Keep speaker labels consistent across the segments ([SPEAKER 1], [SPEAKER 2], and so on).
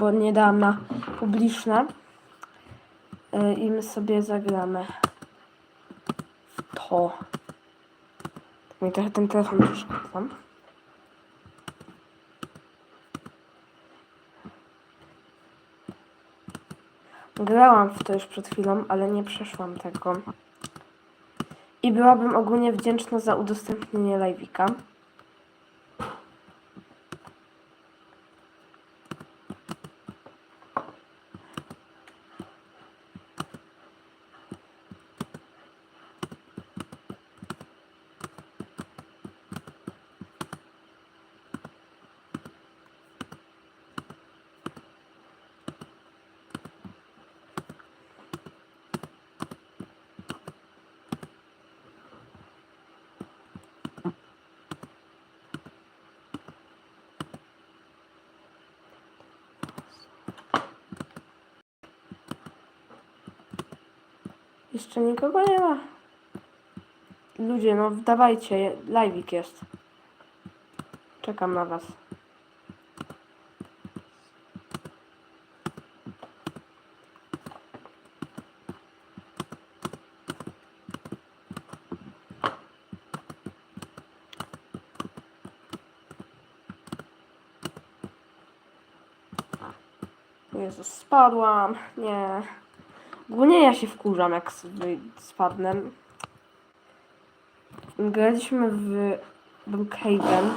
[SPEAKER 1] bo nie dałam na publiczne. Y, I my sobie zagramy w to. Mi trochę ten telefon przeszkadza. Grałam w to już przed chwilą, ale nie przeszłam tego. I byłabym ogólnie wdzięczna za udostępnienie live'ika. Jeszcze nikogo nie ma. Ludzie, no dawajcie, live'ik jest. Czekam na was. Jezus, spadłam. Nie. Ogólnie ja się wkurzam, jak spadnę. Graliśmy w Brookhaven.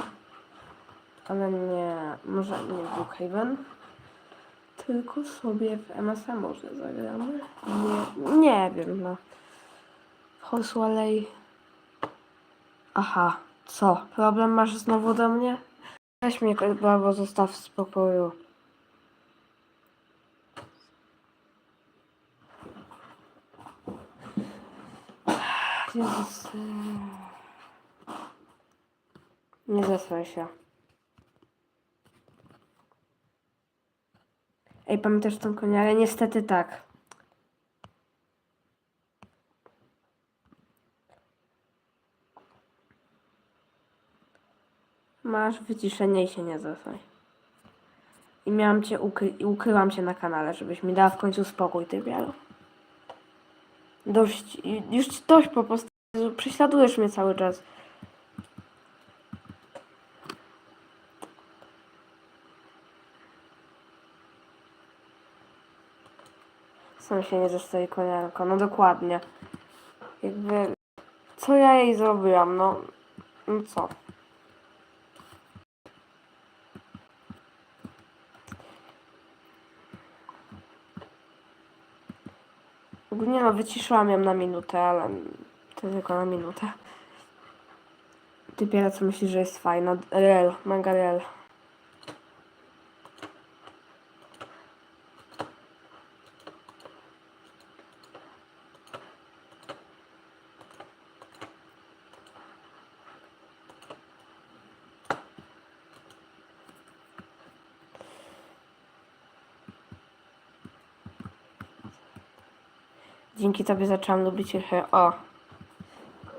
[SPEAKER 1] Ale nie, może nie w Brookhaven. Tylko sobie w MSM może zagramy. Nie, nie wiem, no. Horsewalley. Aha, co? Problem masz znowu do mnie? Weź mnie, bo zostaw w spokoju. Jezus. Nie zesłaj się. Ej, pamiętasz tą koniarę? Niestety tak. Masz wyciszenie i się nie zesłaj. I miałam cię ukry- i ukryłam cię na kanale, żebyś mi dała w końcu spokój, ty bialo. Dość, już dość po prostu. Prześladujesz mnie cały czas. Sam się nie zostaje koniarko, no dokładnie. Jakby, co ja jej zrobiłam, no, no co? Ogólnie no, wyciszyłam ją na minutę, ale to tylko na minutę. Typiera, co myślisz, że jest fajna? Rel, manga rel. Dzięki tobie zaczęłam lubić cię. O.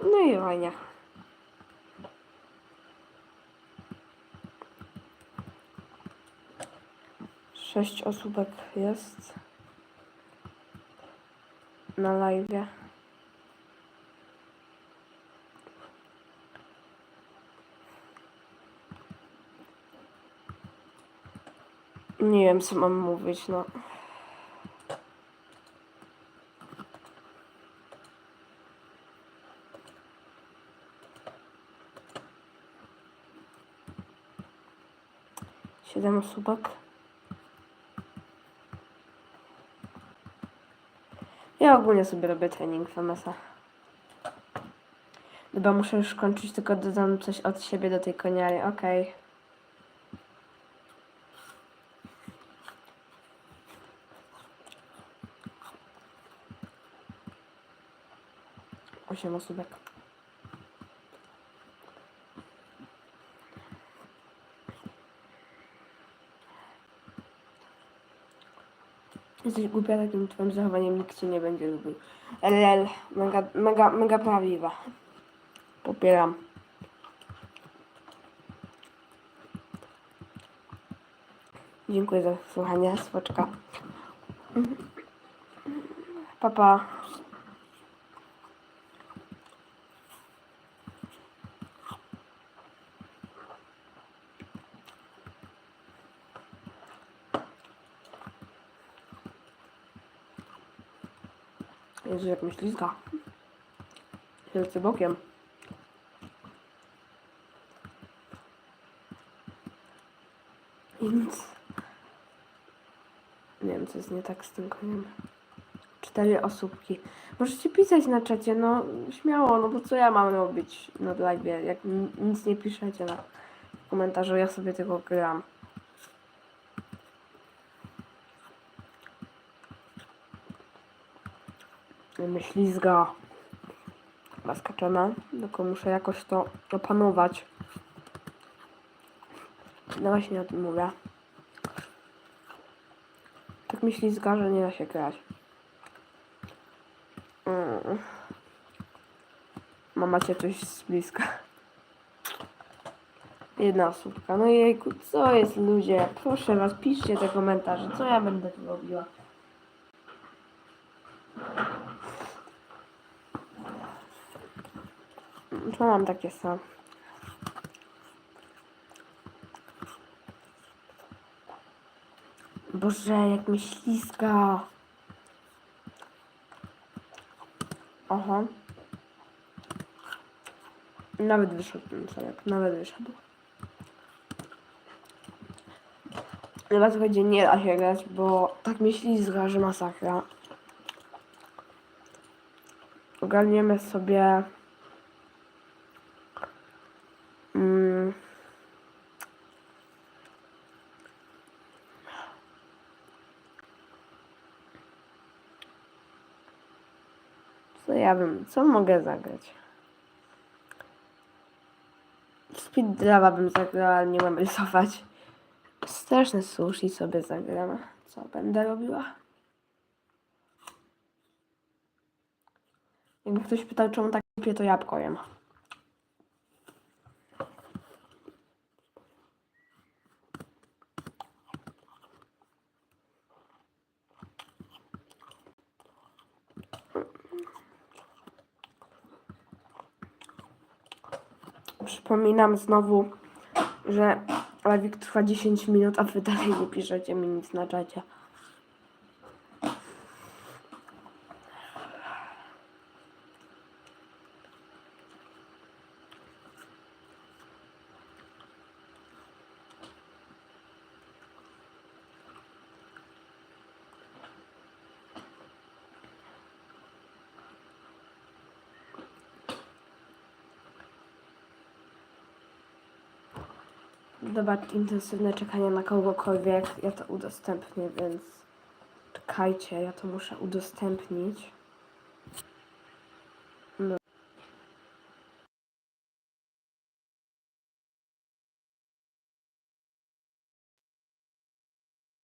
[SPEAKER 1] No i fajnie. Sześć osóbek jest na live. Nie wiem, co mam mówić, no. Siedem osóbek. Ja ogólnie sobie robię trening w MSA. Chyba muszę już kończyć, tylko dodam coś od siebie do tej koniary. Okej. Osiem osóbek. Jesteś głupia takim twoim zachowaniem, nikt cię nie będzie lubił. LL, mega, mega, mega prawdziwa. Popieram. Dziękuję za słuchanie. Spoczka. Papa. Pa. Jezu, jak mi ślizga. Siedzę bokiem. I nic. Nie wiem, co jest nie tak z tym koniem. Cztery osóbki. Możecie pisać na czacie, no śmiało, no bo co ja mam robić na live, jak ni- nic nie piszecie na komentarzu, ja sobie tylko gram. Myślizga. Chyba skaczona, tylko muszę jakoś to opanować. No właśnie o tym mówię. Tak mi ślizga, że nie da się grać. Mm. Mama cię coś z bliska. Jedna osóbka. No jejku, co jest ludzie? Proszę was, piszcie te komentarze. Co ja będę tu robiła? Co mam takie sam? Boże, jak mi ślizga. Aha. Nawet wyszedł ten celek, nawet wyszedł. Chyba to będzie nie da się grać, bo tak mi ślizga, że masakra. Ogarniemy sobie... Mm. Co ja bym, co mogę zagrać? Speed Drama bym zagrała, ale nie mam rysować. Straszne sushi sobie zagram. Co będę robiła? Jakby ktoś pytał, czemu tak kupię, to jabłko jem. Przypominam znowu, że live trwa 10 minut, a wy dalej nie piszecie mi nic na czacie. Zobacz, intensywne czekanie na kogokolwiek. Ja to udostępnię, więc czekajcie, ja to muszę udostępnić.